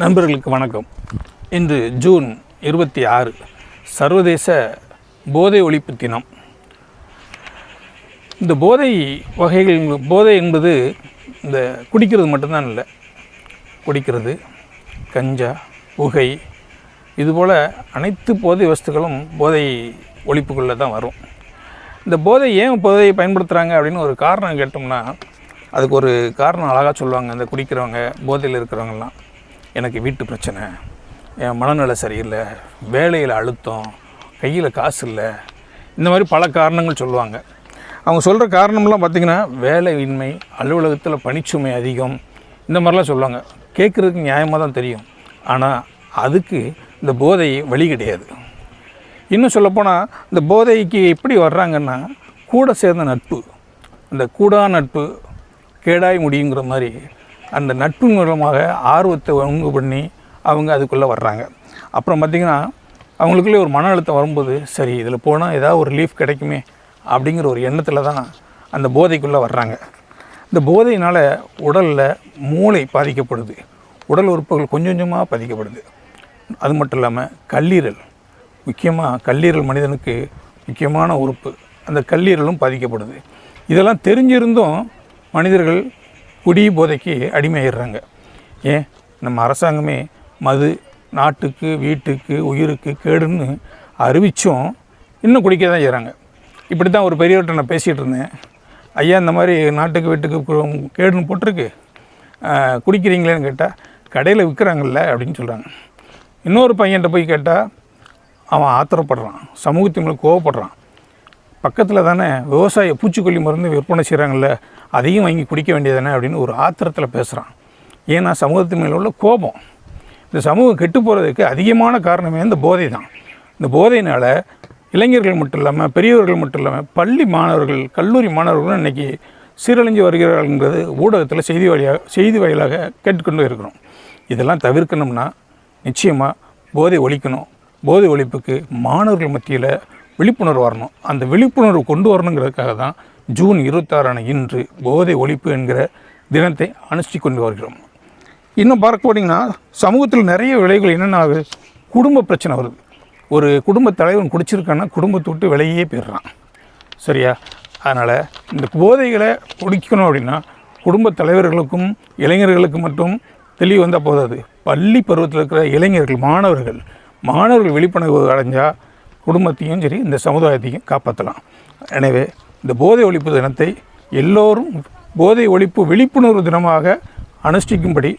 நண்பர்களுக்கு வணக்கம். இன்று ஜூன் இருபத்தி ஆறு சர்வதேச போதை ஒழிப்பு தினம். இந்த போதை வகைகள் போதை என்பது இந்த குடிக்கிறது மட்டும்தான் இல்லை குடிக்கிறது கஞ்சா புகை இதுபோல் அனைத்து போதை வஸ்துக்களும் போதை ஒழிப்புக்குள்ளே தான் வரும். இந்த போதை ஏன் போதையை பயன்படுத்துகிறாங்க அப்படின்னு ஒரு காரணம் கேட்டோம்னா அதுக்கு ஒரு காரணம் அழகாக சொல்லுவாங்க இந்த குடிக்கிறவங்க போதையில் இருக்கிறவங்கலாம். எனக்கு வீட்டு பிரச்சனை. என் மனநிலை சரியில்லை. வேலையில் அழுத்தம் கையில் காசு இல்லை. இந்த மாதிரி பல காரணங்கள் சொல்லுவாங்க. அவங்க சொல்கிற காரணம்லாம் பார்த்திங்கன்னா வேலையின்மை அலுவலகத்தில் பணிச்சுமை அதிகம் இந்த மாதிரிலாம் சொல்லுவாங்க. கேட்குறதுக்கு நியாயமாக தான் தெரியும். ஆனால் அதுக்கு இந்த போதை வழி கிடையாது. இன்னும் சொல்லப்போனால் இந்த போதைக்கு எப்படி வர்றாங்கன்னா கூட சேர்ந்த நட்பு. இந்த கூடா நட்பு கேடாய் முடியுங்கிற மாதிரி அந்த நட்பு மூலமாக ஆர்வத்தை உண்டு பண்ணி அவங்க அதுக்குள்ளே வர்றாங்க. அப்புறம் பார்த்திங்கன்னா அவங்களுக்குள்ளே ஒரு மன அழுத்தம் வரும்போது சரி இதில் போனால் ஏதாவது ஒரு ரிலீஃப் கிடைக்குமே அப்படிங்கிற ஒரு எண்ணத்தில் தான் அந்த போதைக்குள்ளே வர்றாங்க. இந்த போதையினால் உடலில் மூளை பாதிக்கப்படுது. உடல் உறுப்புகள் கொஞ்சம் கொஞ்சமாக பாதிக்கப்படுது. அது மட்டும் இல்லாமல் கல்லீரல். முக்கியமாக கல்லீரல் மனிதனுக்கு முக்கியமான உறுப்பு. அந்த கல்லீரலும் பாதிக்கப்படுது. இதெல்லாம் தெரிஞ்சிருந்தும் மனிதர்கள் குடி போதைக்கு அடிமையிடுறாங்க ஏன்? நம்ம அரசாங்கமே மது நாட்டுக்கு வீட்டுக்கு உயிருக்கு கேடுன்னு அறிவித்தும் இன்னும் குடிக்க தான் செய்கிறாங்க இப்படி தான் ஒரு பெரியவர்கிட்ட நான் பேசிகிட்டு இருந்தேன். ஐயா இந்த மாதிரி நாட்டுக்கு வீட்டுக்கு கேடுன்னு போட்டிருக்கு. குடிக்கிறீங்களேன்னு கேட்டால் கடையில் விற்கிறாங்கல்ல அப்படின்னு சொல்கிறாங்க இன்னொரு பையன்கிட்ட போய் கேட்டால் அவன் ஆத்திரப்படுறான். சமூகத்தின் மேலே கோவப்படுறான். பக்கத்தில் தானே விவசாய பூச்சிக்கொல்லி மருந்து விற்பனை செய்கிறாங்கல்ல அதையும் வாங்கி குடிக்க வேண்டியதானே அப்படின்னு ஒரு ஆத்திரத்தில் பேசுகிறான் ஏன்னா சமூகத்தின் மேலே உள்ள கோபம். இந்த சமூகம் கெட்டு போகிறதுக்கு அதிகமான காரணமே இந்த போதை தான். இந்த போதையினால் இளைஞர்கள் மட்டும் இல்லாமல் பெரியவர்கள் மட்டும் இல்லாமல் பள்ளி மாணவர்கள் கல்லூரி மாணவர்களும் இன்றைக்கி சீரழிஞ்சு வருகிறார்கள்ங்கிறது ஊடகத்தில் செய்தி வழியாக செய்தி வாயிலாக கேட்டுக்கொண்டு இருக்கிறோம். இதெல்லாம் தவிர்க்கணும்னா நிச்சயமாக போதை ஒழிக்கணும். போதை ஒழிப்புக்கு மாணவர்கள் மத்தியில் விழிப்புணர்வு வரணும். அந்த விழிப்புணர்வு கொண்டு வரணுங்கிறதுக்காக தான் ஜூன் இருபத்தாறான இன்று போதை ஒழிப்பு என்கிற தினத்தை அனுஷ்டி கொண்டு வருகிறோம். இன்னும் பார்க்க போனீங்கன்னா சமூகத்தில் நிறைய விளைவுகள் என்னென்ன ஆகுது குடும்ப பிரச்சனை வருது. ஒரு குடும்ப தலைவன் குடிச்சிருக்கான்னா குடும்பத்தை விட்டு விலையே போயிடுறான். சரியா? அதனால் இந்த போதைகளை குடிக்கணும் அப்படின்னா குடும்ப தலைவர்களுக்கும் இளைஞர்களுக்கும் மட்டும் தெளிவு வந்தால் போதாது. பள்ளி பருவத்தில் இருக்கிற இளைஞர்கள் மாணவர்கள் மாணவர்கள் விழிப்புணர்வு அடைஞ்சால் குடும்பத்தையும் சரி இந்த சமுதாயத்தையும் காப்பாற்றலாம் எனவே இந்த போதை ஒழிப்பு தினத்தை எல்லோரும் போதை ஒழிப்பு விழிப்புணர்வு தினமாக அனுஷ்டிக்கும்படி